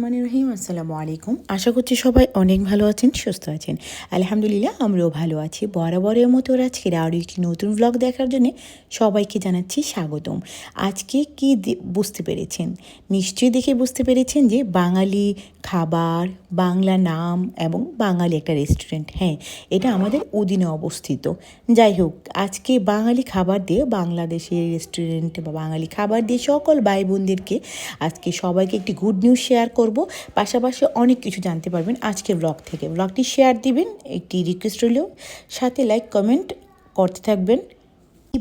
রহমান রহিম, আসসালামু আলাইকুম। আশা করছি সবাই অনেক ভালো আছেন, সুস্থ আছেন। আলহামদুলিল্লাহ, আমরাও ভালো আছি। বরাবরের মতো আজকের আরও একটি নতুন ব্লগ দেখার জন্য সবাইকে জানাচ্ছি স্বাগতম। আজকে কি বুঝতে পেরেছেন? নিশ্চয়ই দেখে বুঝতে পেরেছেন যে বাঙালি খাবার বাংলা নাম এবং বাঙালি একটা রেস্টুরেন্ট হ্যাঁ এটা আমাদের উদিনে অবস্থিত। যাই হোক, আজকে বাঙালি খাবার দিয়ে বাংলাদেশের রেস্টুরেন্ট বা বাঙালি খাবার দিয়ে সকল ভাই বোনদেরকে আজকে সবাইকে একটি গুড নিউজ শেয়ার করব। পাশাপাশি অনেক কিছু জানতে পারবেন আজকের ব্লগ থেকে। ব্লগটি শেয়ার দিবেন, একটি রিকোয়েস্ট রইলেও সাথে লাইক কমেন্ট করতে থাকবেন।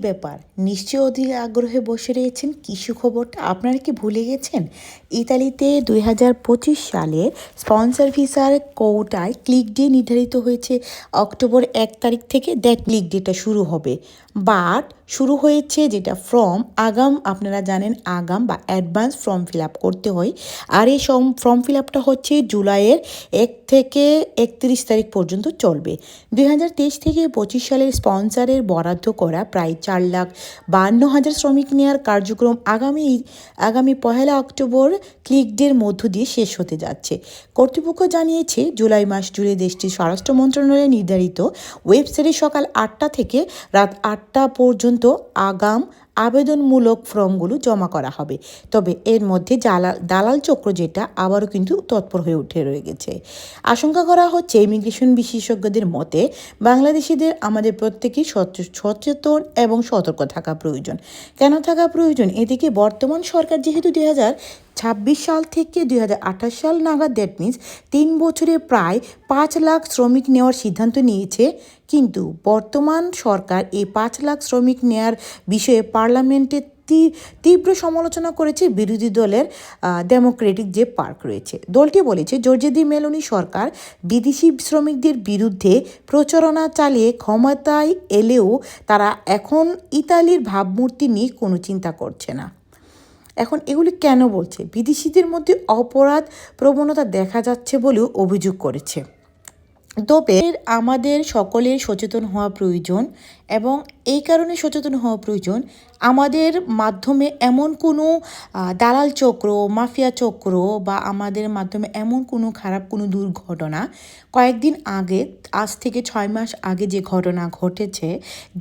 ব্যাপার। নিশ্চয় অধীর আগ্রহে বসে রয়েছেন কি সুখবরটা? আপনারা কি ভুলে গেছেন? ইতালিতে দুই হাজার পঁচিশ সালে স্পন্সর ভিসার কোটায় ক্লিক ডে নির্ধারিত হয়েছে। অক্টোবর এক তারিখ থেকে দ্যাট ক্লিক ডেটা শুরু হবে। বাট শুরু হয়েছে যেটা ফর্ম আগাম, আপনারা জানেন আগাম বা অ্যাডভান্স ফর্ম ফিল আপ করতে হয়। আর এই ফর্ম ফিল আপটা হচ্ছে জুলাইয়ের এক থেকে একত্রিশ তারিখ পর্যন্ত চলবে। দুই হাজার তেইশ থেকে পঁচিশ সালের স্পন্সারের বরাদ্দ করা প্রায় চার লাখ বান্ন হাজার শ্রমিক নেওয়ার কার্যক্রম আগামী আগামী পহেলা অক্টোবর ক্লিক ডের মধ্য দিয়ে শেষ হতে যাচ্ছে। কর্তৃপক্ষ জানিয়েছে, জুলাই মাস জুড়ে দেশটির স্বরাষ্ট্র মন্ত্রণালয়ে নির্ধারিত ওয়েবসাইটে সকাল আটটা থেকে রাত আটটা পর্যন্ত আগাম আবেদনমূলক ফর্মগুলো জমা করা হবে। তবে এর মধ্যে জালাল দালাল চক্র যেটা আবারও কিন্তু তৎপর হয়ে উঠে রয়ে গেছে। আশঙ্কা করা হচ্ছে ইমিগ্রেশন বিশেষজ্ঞদের মতে বাংলাদেশিদের আমাদের প্রত্যেকেই সচ- সচেতন এবং সতর্ক থাকা প্রয়োজন। কেন থাকা প্রয়োজন? এদিকে বর্তমান সরকার যেহেতু দুই ছাব্বিশ সাল থেকে দুই হাজার আঠাশ সাল নাগাদ দ্যাট মিনস তিন বছরে প্রায় পাঁচ লাখ শ্রমিক নেওয়ার সিদ্ধান্ত নিয়েছে। কিন্তু বর্তমান সরকার এই পাঁচ লাখ শ্রমিক নেয়ার বিষয়ে পার্লামেন্টে তীব্র সমালোচনা করেছে বিরোধী দলের ডেমোক্রেটিক যে পার্ক রয়েছে। দলটি বলেছে, জর্জেদি মেলোনি সরকার বিদেশি শ্রমিকদের বিরুদ্ধে প্রচারণা চালিয়ে ক্ষমতায় এলেও তারা এখন ইতালির ভাবমূর্তি নিয়ে কোনো চিন্তা করছে না। এখন এগুলি কেন বলছে? বিদেশিদের মধ্যে অপরাধ প্রবণতা দেখা যাচ্ছে বলেও অভিযোগ করেছে। তবে আমাদের সকলের সচেতন হওয়া প্রয়োজন এবং এই কারণে সচেতন হওয়া প্রয়োজন। আমাদের মাধ্যমে এমন কোনো দালাল চক্র, মাফিয়া চক্র বা আমাদের মাধ্যমে এমন কোনো খারাপ কোনো দুর্ঘটনা কয়েকদিন আগে, আজ থেকে ছয় মাস আগে যে ঘটনা ঘটেছে,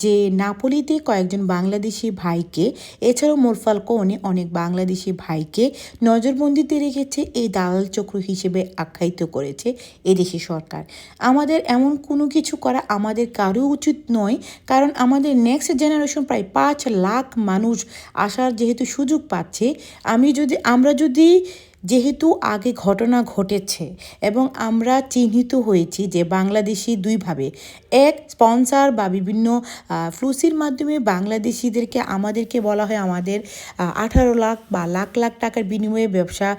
যে নাপোলিতে কয়েকজন বাংলাদেশি ভাইকে, এছাড়াও মোরফাল কোনে অনেক বাংলাদেশি ভাইকে নজরবন্দিতে রেখেছে, এই দালাল চক্র হিসেবে আখ্যায়িত করেছে এদেশি সরকার। আমাদের এমন কোনো কিছু করা আমাদের কারও উচিত নয়, কারণ আমাদের নেক্সট জেনারেশন প্রায় পাঁচ লাখ মানুষ আসার যেহেতু সুযোগ পাচ্ছে আমি যদি আমরা যদি যেহেতু আগে ঘটনা ঘটেছে এবং আমরা চিহ্নিত হয়েছি যে বাংলাদেশি দুইভাবে। এক, স্পন্সর বা বিভিন্ন ফ্লুসির মাধ্যমে বাংলাদেশিদেরকে আমাদেরকে বলা হয় আমাদের আঠারো লাখ বা লাখ লাখ টাকার বিনিময়ে ব্যবসা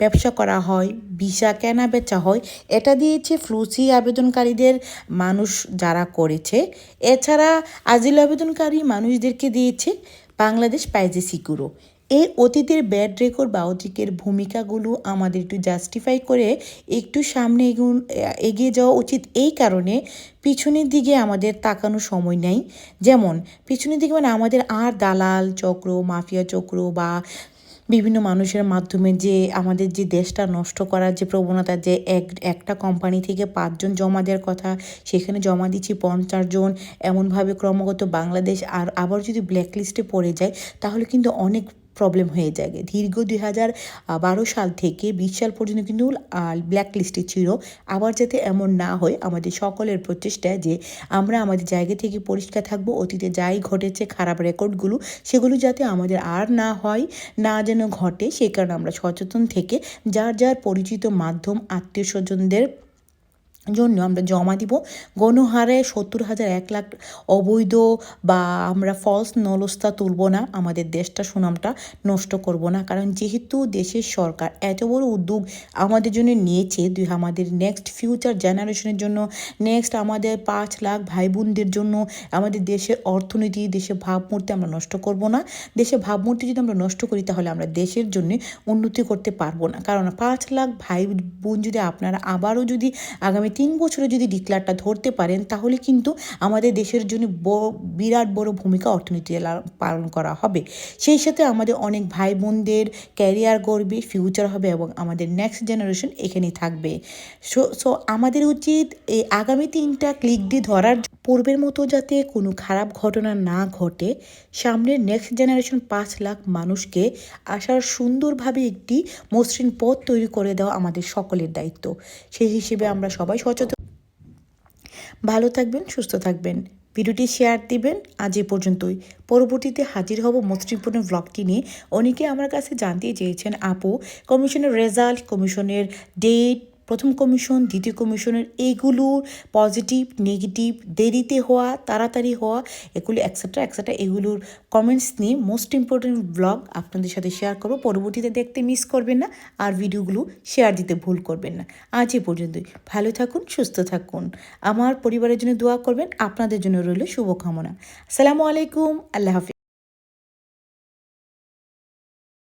ব্যবসা করা হয়, ভিসা, কেনা বেচা হয়। এটা দিয়েছে ফ্লুসি আবেদনকারীদের মানুষ যারা করেছে। এছাড়া আজিল আবেদনকারী মানুষদেরকে দিয়েছে বাংলাদেশ পাইজে সিকিউরো এই অতীতের ব্যাড রেকর্ড বা অতীতের ভূমিকাগুলো আমাদের একটু জাস্টিফাই করে একটু সামনে এগিয়ে যাওয়া উচিত। এই কারণে পিছনের দিকে আমাদের তাকানো সময় নেই। যেমন, পিছনের দিকে মানে আমাদের আর দালাল চক্র, মাফিয়া চক্র বা বিভিন্ন মানুষের মাধ্যমে যে আমাদের যে দেশটা নষ্ট করার যে প্রবণতা যে এক একটা কোম্পানি থেকে পাঁচজন জমা দেওয়ার কথা, সেখানে জমা দিচ্ছি পঞ্চাশ জন, এমনভাবে ক্রমাগত বাংলাদেশ আর আবার যদি ব্ল্যাক লিস্টে পড়ে যায়, তাহলে কিন্তু অনেক প্রবলেম হয়ে যায় দীর্ঘ দুই হাজার বারো সাল থেকে বিশ সাল পর্যন্ত কিন্তু ব্ল্যাক লিস্টে ছিল। আবার যাতে এমন না হয়, আমাদের সকলের প্রচেষ্টা যে আমরা আমাদের জায়গা থেকে পরিষ্কার থাকব, অতীতে যাই ঘটেছে খারাপ রেকর্ডগুলো সেগুলো যাতে আমাদের আর না হয়, না যেন ঘটে, সে কারণে আমরা সচেতন থেকে যার যার পরিচিত মাধ্যম আত্মীয় স্বজনদের জন্য আমরা জমা দিব। গণহারে সত্তর হাজার এক লাখ অবৈধ বা আমরা ফলস নলস্তা তুলব না। আমাদের দেশটা সুনামটা নষ্ট করব না। কারণ যেহেতু দেশের সরকার এত বড় উদ্যোগ আমাদের জন্য নিয়েছে, দুই আমাদের নেক্সট ফিউচার জেনারেশনের জন্য নেক্সট আমাদের পাঁচ লাখ ভাই বোনদের জন্য আমাদের দেশের অর্থনীতি, দেশের ভাবমূর্তি আমরা নষ্ট করব না। দেশের ভাবমূর্তি যদি আমরা নষ্ট করি, তাহলে আমরা দেশের জন্য উন্নতি করতে পারব না। কারণ পাঁচ লাখ ভাই বোন যদি আপনারা আবারও যদি আগামী তিন বছরে যদি ডিক্লারটা ধরতে পারেন, তাহলে কিন্তু আমাদের দেশের জন্য বিরাট বড় ভূমিকা অর্থনীতি পালন করা হবে। সেই সাথে আমাদের অনেক ভাই বোনদের ক্যারিয়ার গড়বে ফিউচার হবে এবং আমাদের নেক্সট জেনারেশন এখানেই থাকবে। সো সো আমাদের উচিত এই আগামী তিনটা ক্লিক দিয়ে ধরার পূর্বের মতো যাতে কোনো খারাপ ঘটনা না ঘটে, সামনের নেক্সট জেনারেশন পাঁচ লাখ মানুষকে আসার সুন্দরভাবে একটি মসৃণ পথ তৈরি করে দেওয়া আমাদের সকলের দায়িত্ব। সেই হিসেবে আমরা সবাই সচেতন। ভালো থাকবেন, সুস্থ থাকবেন। ভিডিওটি শেয়ার দিবেন। আজ এ পর্যন্তই। পরবর্তীতে হাজির হব মৈত্রীপূর্ণ ব্লগটি নিয়ে। অনেকে আমার কাছে জানতে চেয়েছেন, আপু, কমিশনের রেজাল্ট কমিশনের ডেট প্রথম কমিশন, দ্বিতীয় কমিশনের এইগুলোর পজিটিভ নেগেটিভ দেরিতে হওয়া, তাড়াতাড়ি হওয়া, এগুলো একসেট্রা একসেট্রা এগুলোর কমেন্টস নিয়ে মোস্ট ইম্পর্টেন্ট ব্লগ আপনাদের সাথে শেয়ার করব। পরবর্তীতে দেখতে মিস করবেন না, আর ভিডিওগুলো শেয়ার দিতে ভুল করবেন না। আজ এ পর্যন্তই। ভালো থাকুন, সুস্থ থাকুন। আমার পরিবারের জন্য দোয়া করবেন, আপনাদের জন্য রইল শুভকামনা। আসসালামু আলাইকুম, আল্লাহ হাফিজ।